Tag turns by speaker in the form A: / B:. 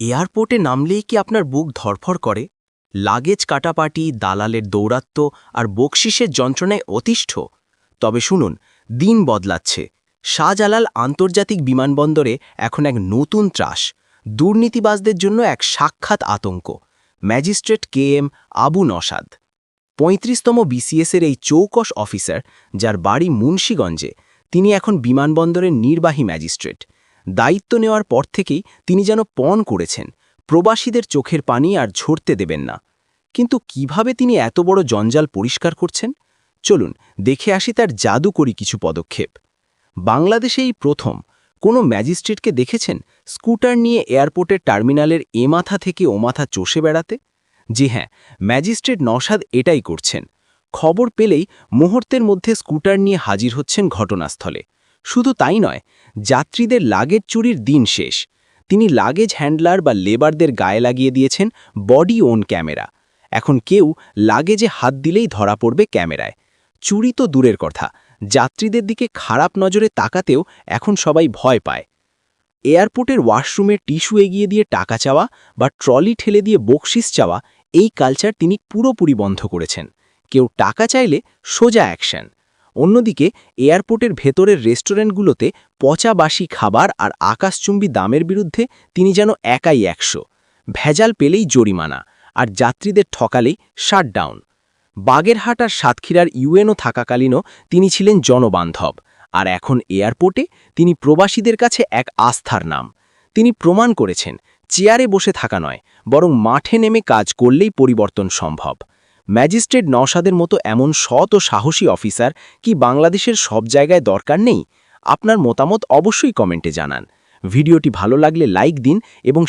A: এয়ারপোর্টে নামলেই কি আপনার বুক ধরফর করে? লাগেজ কাটাপাটি, দালালের দৌরাত্ম্য আর বকশিসের যন্ত্রণায় অতিষ্ঠ। তবে শুনুন, দিন বদলাচ্ছে। শাহজালাল আন্তর্জাতিক বিমানবন্দরে এখন এক নতুন ত্রাস, দুর্নীতিবাজদের জন্য এক সাক্ষাৎ আতঙ্ক। Magistrate K M Abu Nasad. পঁয়ত্রিশতম বিসিএসের এই চৌকস অফিসার, যার বাড়ি মুন্সীগঞ্জে, তিনি এখন বিমানবন্দরের নির্বাহী ম্যাজিস্ট্রেট। দায়িত্ব নেওয়ার পর থেকেই তিনি যেন পণ করেছেন, প্রবাসীদের চোখের পানি আর ঝরতে দেবেন না। কিন্তু কীভাবে তিনি এত বড় জঞ্জাল পরিষ্কার করছেন? চলুন দেখে আসি তার জাদুকরী কিছু পদক্ষেপ। বাংলাদেশে এই প্রথম কোনো ম্যাজিস্ট্রেটকে দেখেছেন স্কুটার নিয়ে এয়ারপোর্টের টার্মিনালের এ মাথা থেকে ও মাথা চষে বেড়াতে? জি হ্যাঁ ম্যাজিস্ট্রেট নসাদ এটাই করছেন। খবর পেলেই মুহূর্তের মধ্যে স্কুটার নিয়ে হাজির হচ্ছেন ঘটনাস্থলে। শুধু তাই নয়, যাত্রীদের লাগেজ চুরির দিন শেষ। তিনি লাগেজ হ্যান্ডলার বা লেবারদের গায়ে লাগিয়ে দিয়েছেন বডি ওন ক্যামেরা। এখন কেউ লাগেজে হাত দিলেই ধরা পড়বে ক্যামেরায়। চুরি তো দূরের কথা, যাত্রীদের দিকে খারাপ নজরে তাকাতেও এখন সবাই ভয় পায়। এয়ারপোর্টের ওয়াশরুমে টিস্যু এগিয়ে দিয়ে টাকা চাওয়া বা ট্রলি ঠেলে দিয়ে বকশিস চাওয়া, এই কালচার তিনি পুরোপুরি বন্ধ করেছেন। কেউ টাকা চাইলে সোজা অ্যাকশন। অন্যদিকে, এয়ারপোর্টের ভেতরের রেস্টুরেন্টগুলোতে পচা বাসি খাবার আর আকাশচুম্বী দামের বিরুদ্ধে তিনি যেন একাই একশো। ভেজাল পেলেই জরিমানা, আর যাত্রীদের ঠকালেই শাটডাউন। বাগেরহাট আর সাতক্ষীরার ইউএনও থাকাকালীনও তিনি ছিলেন জনবান্ধব, আর এখন এয়ারপোর্টে তিনি প্রবাসীদের কাছে এক আস্থার নাম। তিনি প্রমাণ করেছেন, চেয়ারে বসে থাকা নয়, বরং মাঠে নেমে কাজ করলেই পরিবর্তন সম্ভব। ম্যাজিস্ট্রেট নওশাদের মতো এমন সৎ ও সাহসী অফিসার কি বাংলাদেশের সব জায়গায় দরকার নেই? আপনার মতামত অবশ্যই কমেন্টে জানান। ভিডিওটি ভালো লাগলে লাইক দিন এবং